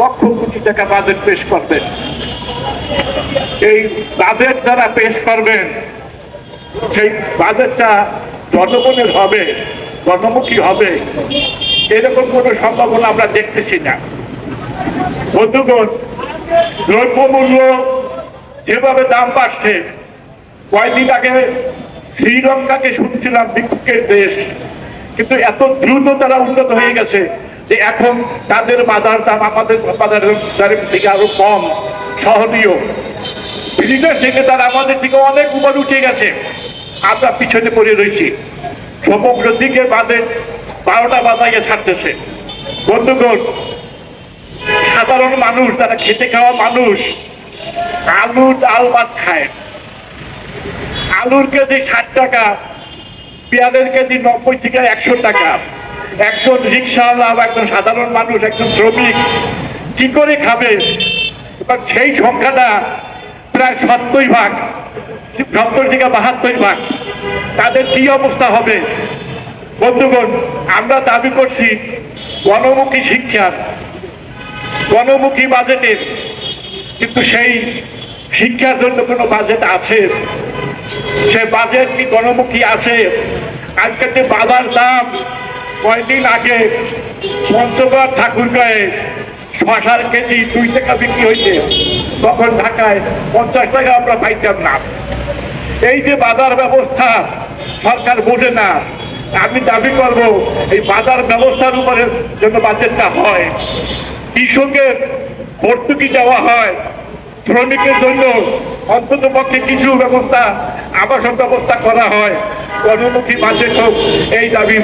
লক্ষ কোটি টাকা বাজেট পেশ করবেন। এই বাজেট যারা পেশ করবেন, সেই বাজেটটা জনগণের হবে, জনমুখী হবে। এরকম কোনো সম্ভাবনা আমরা দেখতেছি না। বন্ধুগণ, দ্রব্যমূল্য যেভাবে দাম বাড়ছে, কয়েকদিন আগে শ্রীলঙ্কাকে শুনছিলাম বিক্ষের দেশ, কিন্তু এত দ্রুত তারা উন্নত হয়ে গেছে। যে এখন তাদের বাজার দাম আমাদের বাজারের দামের থেকে আরও কম, সহনীয়। বিদেশ থেকে তারা আমাদের থেকে অনেক উপর উঠে গেছে। আমরা পিছনে পড়ে রয়েছি। সমগ্র দিকে বাদে বারোটা বাজাইয়ে ছাড়তেছে। বন্ধুগণ, সাধারণ মানুষ তারা খেতে খাওয়া মানুষ আলু ডাল ভাত খায়। আলুর কেজি ষাট টাকা, পেঁয়াজের কেজি নব্বই থেকে একশো টাকা। একজন রিক্সাওয়ালা বা একজন সাধারণ মানুষ, একজন শ্রমিক কি করে খাবে? এবার সেই সংখ্যাটা প্রায় সত্তর ভাগ, সত্তর থেকে বাহাত্তর ভাগ। তাদের কি অবস্থা হবে? বন্ধুগণ, আমরা দাবি করছি গণমুখী শিক্ষার, গণমুখী বাজেটের, কিন্তু সেই শিক্ষার জন্য কোনো বাজেট আছে? সে বাজেট কি গণমুখী আছে? আজকে যে বাজার দাম কয়দিন আগে পঞ্চগড় ঠাকুরগাঁয়ে শশার কেজি দুই টাকা বিক্রি হয়েছে। তখন ঢাকায় পঞ্চাশ টাকা আমরা পাইতাম না। এই যে বাজার ব্যবস্থা, সরকার বোঝে না। আমি দাবি করব, এই বাজার ব্যবস্থার উপরে যেন বাজেটটা হয়। কৃষকের ভর্তুকি দেওয়া হয়। শ্রমিকের জন্য অন্তত পক্ষে কিছু ব্যবস্থা, আবাসন ব্যবস্থা করা হয়। কর্মমুখী বাজেট হোক, এই দাবি